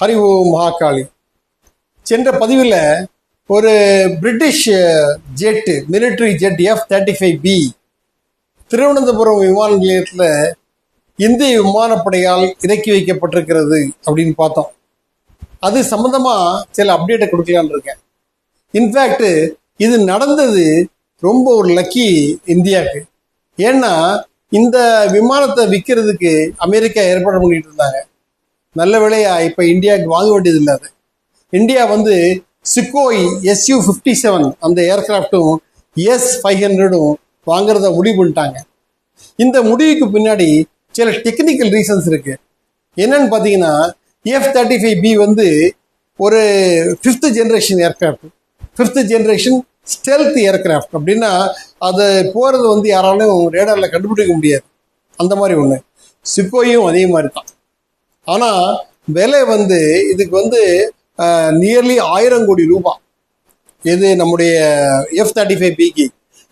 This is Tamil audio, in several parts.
ஹரி ஓம் மகாகாளி. சென்ற பதிவில் ஒரு British jet military jet F thirty five B Thiruvananthapuram விமான நிலையத்தில் இந்திய விமானப்படையால் இறக்கி வைக்கப்பட்டிருக்கிறது அப்படின்னு பார்த்தோம். அது சம்மந்தமாக சில அப்டேட்டை கொடுக்கலான்னு இருக்கேன். இன்ஃபேக்ட் இது நடந்தது ரொம்ப ஒரு லக்கி இந்தியாவுக்கு. ஏன்னா இந்த விமானத்தை விற்கிறதுக்கு அமெரிக்கா ஏற்பாடு பண்ணிட்டு இருந்தாங்க. நல்ல வேலையா இப்போ இந்தியாவுக்கு வாங்க வேண்டியது இல்லை அது. இந்தியா வந்து சிக்கோய் எஸ்யூ ஃபிஃப்டி செவன் அந்த ஏர்கிராஃப்டும் எஸ் ஃபைவ் ஹண்ட்ரடும் வாங்குறத முடிவு பண்ணிட்டாங்க. இந்த முடிவுக்கு பின்னாடி சில டெக்னிக்கல் ரீசன்ஸ் இருக்கு. என்னன்னு பார்த்தீங்கன்னா எஃப் தேர்ட்டி ஃபைவ் பி வந்து ஒரு fifth generation aircraft fifth generation stealth aircraft அப்படின்னா அது போகிறது வந்து யாராலும் ரேடாரில் கண்டுபிடிக்க முடியாது. அந்த மாதிரி ஒன்று சிக்கோயும் அதே மாதிரி தான். ஆனால் விலை வந்து இதுக்கு வந்து நியர்லி ஆயிரம் கோடி ரூபாய் இது நம்முடைய எஃப் தேர்ட்டி ஃபைவ் பிக்கு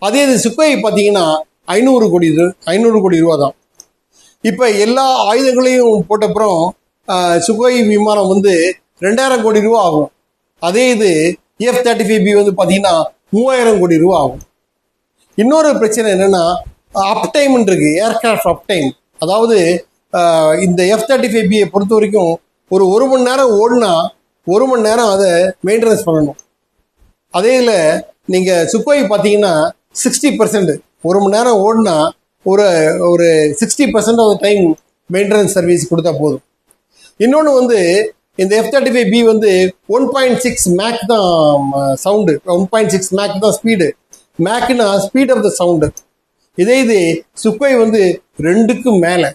அதே இது சிப்பை பார்த்தீங்கன்னா ஐநூறு கோடி ஐநூறு கோடி ரூபா தான். இப்போ எல்லா ஆயுதங்களையும் போட்டப்புறம் சுகோய் விமானம் வந்து ரெண்டாயிரம் கோடி ரூபா ஆகும். அதே இது எஃப் தேர்ட்டி ஃபைவ் பி வந்து பார்த்தீங்கன்னா மூவாயிரம் கோடி ரூபா ஆகும். இன்னொரு பிரச்சனை என்னென்னா அப் இருக்கு. ஏர்கிராஃப்ட் அப்டைம் அதாவது இந்த எஃப் தேர்ட்டி ஃபைவ் பியை பொறுத்த வரைக்கும் ஒரு ஒரு மணி நேரம் ஓடினா ஒரு மணி நேரம் அதை மெயின்டெனன்ஸ் பண்ணணும். அதே இதில் நீங்கள் சுக்கோய் பார்த்தீங்கன்னா சிக்ஸ்டி பர்சன்ட் ஒரு மணி நேரம் ஓடினா ஒரு ஒரு sixty percent of time maintenance service கொடுத்தா போதும். இன்னொன்று வந்து இந்த எஃப் தேர்ட்டி ஃபைவ் பி வந்து ஒன் பாயிண்ட் சிக்ஸ் மேக் தான் sound one point six Mach தான் ஸ்பீடு மேக்னா ஸ்பீட் ஆஃப் த சவுண்டு இதே இது சுக்கோய் வந்து ரெண்டுக்கும் மேலே.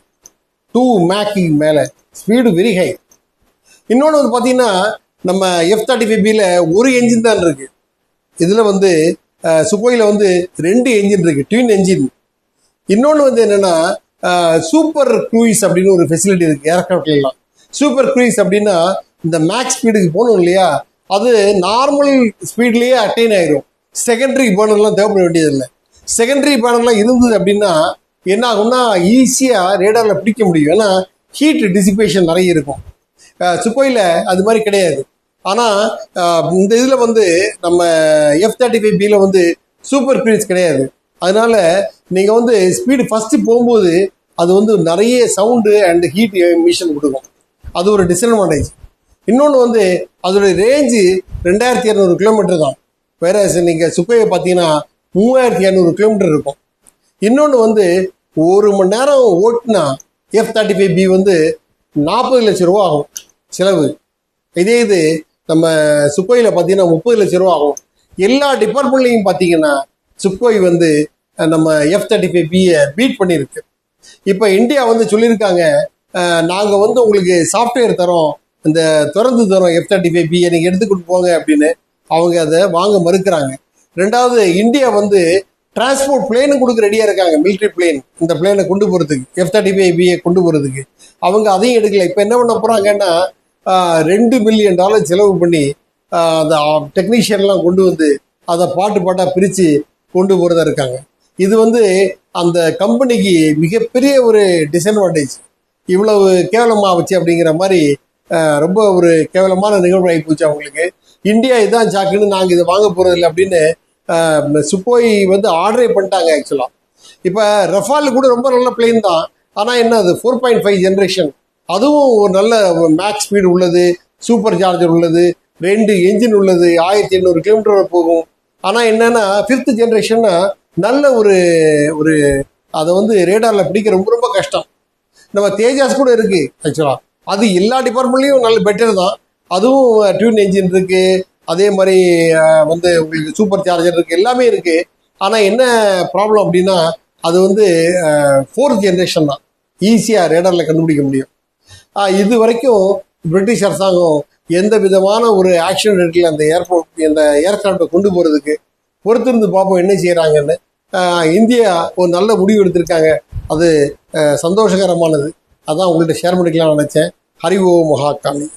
டூ மேக்கு மேலே. ஸ்பீடு வெரி ஹை இன்னொன்று வந்து பார்த்தீங்கன்னா நம்ம எஃப் தேர்ட்டி ஃபைவ் ஒரு என்ஜின் தான் இருக்குது இதில் வந்து சுக்கோயில் வந்து ரெண்டு என்ஜின் இருக்குது ட்வின் என்ஜின் இன்னொன்று வந்து என்னென்னா சூப்பர் க்ரூயிஸ் அப்படின்னு ஒரு ஃபெசிலிட்டி இருக்குது ஏர்க்ராஃப்ட்லாம் சூப்பர் க்ரூயிஸ் அப்படின்னா இந்த மேக்ஸ் ஸ்பீடுக்கு போகணும் இல்லையா? அது நார்மல் ஸ்பீட்லேயே அட்டைன் ஆயிரும். செகண்டரி பேர்னர்லாம் தேவைப்பட வேண்டியதில்லை. செகண்டரி பேர்னர்லாம் இருந்தது அப்படின்னா என்ன ஆகும்னா ஈஸியாக ரேடாரில் பிடிக்க முடியும். ஏன்னா ஹீட் டிசிபேஷன் நிறைய இருக்கும். சுக்கோயில் அது மாதிரி கிடையாது. ஆனால் இந்த இதில் வந்து நம்ம எஃப் தேர்ட்டி ஃபைவ் பியில் வந்து சூப்பர் க்ரீஸ் கிடையாது. அதனால நீங்கள் வந்து ஸ்பீடு ஃபஸ்ட்டு போகும்போது அது வந்து நிறைய சவுண்டு அண்ட் ஹீட் மிஷின் கொடுக்கும். அது ஒரு டிஸ்அட்வான்டேஜ் இன்னொன்று வந்து அதோடைய ரேஞ்சு ரெண்டாயிரத்தி இரநூறு கிலோமீட்டர் தான். வேற நீங்கள் சுப்பையை பார்த்தீங்கன்னா மூவாயிரத்தி இரநூறு கிலோமீட்டர் இருக்கும். இன்னொன்று வந்து ஒரு மணி நேரம் ஓட்டினா எஃப் தேர்ட்டி ஃபைவ் பி வந்து நாற்பது லட்சம் ரூபா ஆகும் செலவு. இதே இது நம்ம சுப்பையில் பார்த்தீங்கன்னா முப்பது லட்சம் ரூபா ஆகும். எல்லா டிபார்ட்மெண்ட்லையும் பார்த்தீங்கன்னா சுக்கோய் வந்து நம்ம எஃப் தேர்ட்டி ஃபைவ் பியை பீட் பண்ணியிருக்கு இப்போ இந்தியா வந்து சொல்லியிருக்காங்க நாங்கள் வந்து உங்களுக்கு சாஃப்ட்வேர் தரோம். இந்த திறந்து தரோம் எஃப் தேர்ட்டி ஃபைவ் பியை நீங்கள் எடுத்துக்கிட்டு போங்க அப்படின்னு. அவங்க அதை வாங்க மறுக்கிறாங்க. ரெண்டாவது இந்தியா வந்து டிரான்ஸ்போர்ட் பிளேனும் கொடுக்க ரெடியாக இருக்காங்க. மிலிட்ரி பிளேன் இந்த பிளேனை கொண்டு போகிறதுக்கு எஃப் தேர்ட்டி ஃபைவ் பிஏ கொண்டு போகிறதுக்கு அவங்க அதையும் எடுக்கல. இப்போ என்ன பண்ண போகிறாங்கன்னா ரெண்டு மில்லியன் டாலர் செலவு பண்ணி அந்த டெக்னீஷியன்லாம் கொண்டு வந்து அதை பாட்டு பாட்டாக பிரித்து கொண்டு போகிறதா இருக்காங்க. இது வந்து அந்த கம்பெனிக்கு மிகப்பெரிய ஒரு டிஸ்அட்வான்டேஜ் இவ்வளவு கேவலமாக வச்சு அப்படிங்கிற மாதிரி ரொம்ப ஒரு கேவலமான நிகழ்வு ஆகி போச்சு அவங்களுக்கு. இந்தியா இதான் சாக்குன்னு நாங்கள் இதை வாங்க போகிறதில்ல அப்படின்னு சுப்போய் வந்து ஆர்டரே பண்ணிட்டாங்க ஆக்சுவலாக இப்போ ரஃபால் கூட ரொம்ப நல்ல பிளேன் தான். ஆனால் என்ன அது ஃபோர் பாயிண்ட் ஃபைவ் ஜென்ரேஷன் அதுவும் ஒரு நல்ல மேக்ஸ் ஸ்பீடு உள்ளது சூப்பர் சார்ஜர் உள்ளது ரெண்டு என்ஜின் உள்ளது ஆயிரத்தி எண்ணூறு கிலோமீட்டர் போகும். ஆனால் என்னன்னா ஃபிஃப்த் ஜென்ரேஷன்னா நல்ல ஒரு ஒரு அதை வந்து ரேடாரில் பிடிக்க ரொம்ப ரொம்ப கஷ்டம். நம்ம தேஜாஸ் கூட இருக்குது ஆக்சுவலாக அது எல்லா டிபார்ட்மெண்ட்லேயும் நல்ல பெட்டர் தான். அதுவும் டியூன் என்ஜின் இருக்குது அதே மாதிரி வந்து உங்களுக்கு சூப்பர் சார்ஜர் இருக்குது எல்லாமே இருக்குது ஆனால் என்ன ப்ராப்ளம் அப்படின்னா அது வந்து ஃபோர்த் ஜென்ரேஷன் தான். ஈஸியாக ரேடரில் கண்டுபிடிக்க முடியும். இது வரைக்கும் பிரிட்டிஷ் அரசாங்கம் எந்த விதமான ஒரு ஆக்ஷன் எடுக்கல அந்த ஏர்போர்ட் அந்த ஏர்கிராஃப்டை கொண்டு போகிறதுக்கு பொறுத்திருந்து பார்ப்போம் என்ன செய்கிறாங்கன்னு இந்தியா ஒரு நல்ல முடிவு எடுத்திருக்காங்க. அது சந்தோஷகரமானது. அதான் உங்கள்கிட்ட ஷேர் பண்ணிக்கலாம்னு நினச்சேன். ஹரி ஓ மகாகாமி